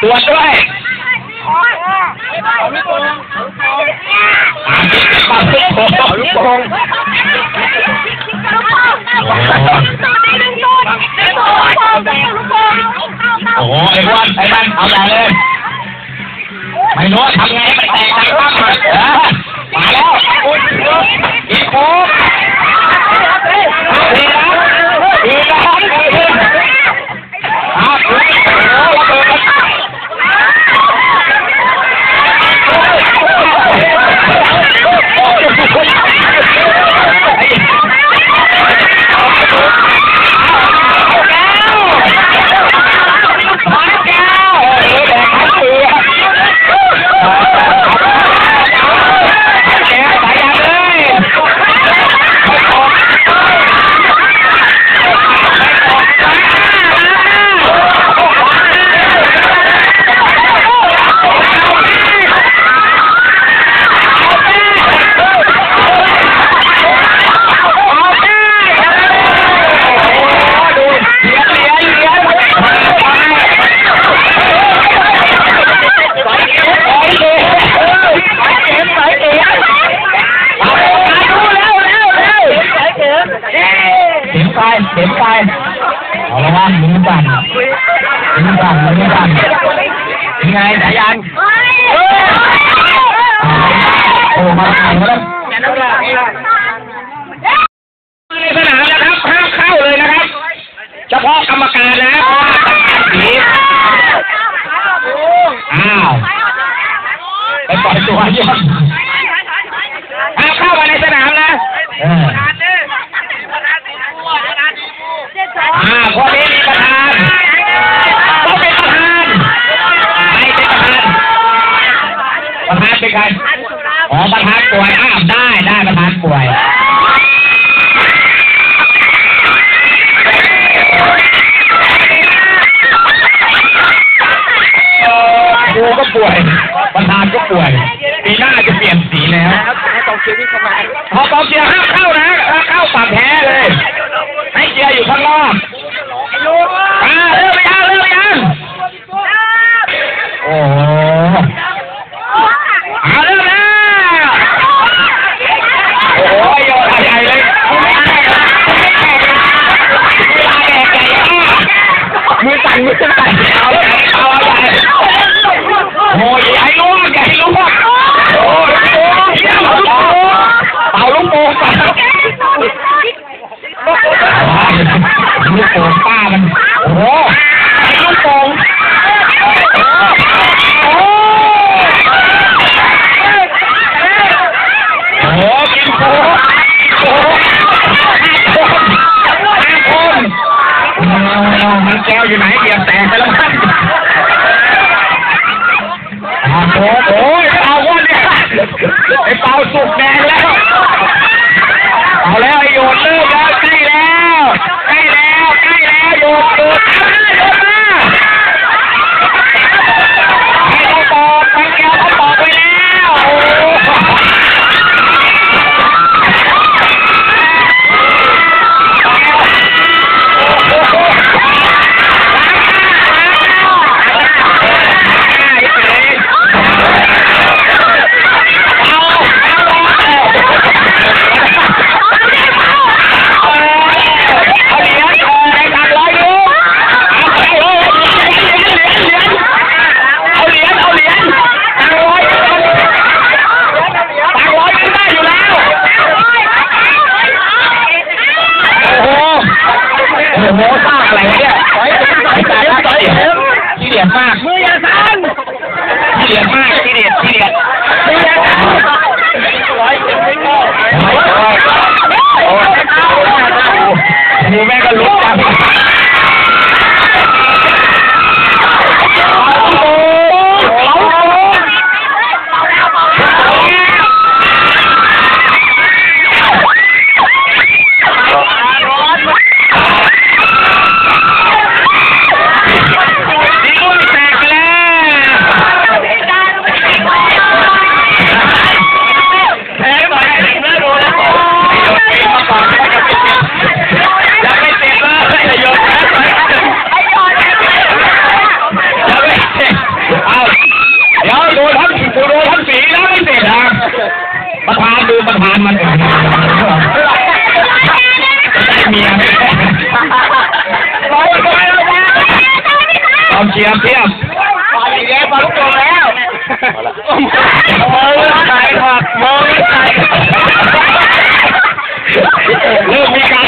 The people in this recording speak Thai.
ตรวจด้วยอ่ามีเป่าลูกโป่งลูกโป่งโอ้โหไอ้อ้วนไอ้นั่นเอาใหญ่เลยไม่รู้ว่าทำไงให้มันแตกดังบ้างมันเออมาแล้วอีกโค้งดีนะดีนะดีครับโอ้โหระเบิดมาแก้วเออแดกทั้งเรือแกสายยางเลยดูเหรียญเหรียญเหรียญสายเข็มสายเข็มสายเข็มสายเข็มเอาเร็วเร็วเร็วเร็วสายเข็มเข็ม ไปเข็มไปเอาละว่ามือสั่นมือสั่นมือสั่นยังไงสายยางโอ้มาไหนมาแล้วในสนามนะครับห้ามเข้าเลยนะครับ เฉพาะกรรมการนะเพราะว่าตัดการผีอ้าวไปปล่อยตัวเยี่ยม เป็นใครอ๋อประธานป่วยอ้าวได้ได้ประธานป่วยครูก็ป่วย ประธานก็ป่วยปีหน้าจะเปลี่ยนสีแล้วให้กองเชียร์วิ่งเข้ามาพอกองเชียร์ห้ามเข้านะถ้าเข้าปรับแพ้เลย ไอ้ โอ้โหสร้างอะไรเนี่ยไอ้ตายแล้วตายแล้วขี้เดียดมากมืออย่าสั่นขี้เดียดมากขี้เดียดขี้เดียด ดูประธานมันเองเมีอยไรู้อาเชียบเชียบปาดีแล้วปโตแล้วมองม่ใส่ผักมองม่ใส่เริ่มมีการ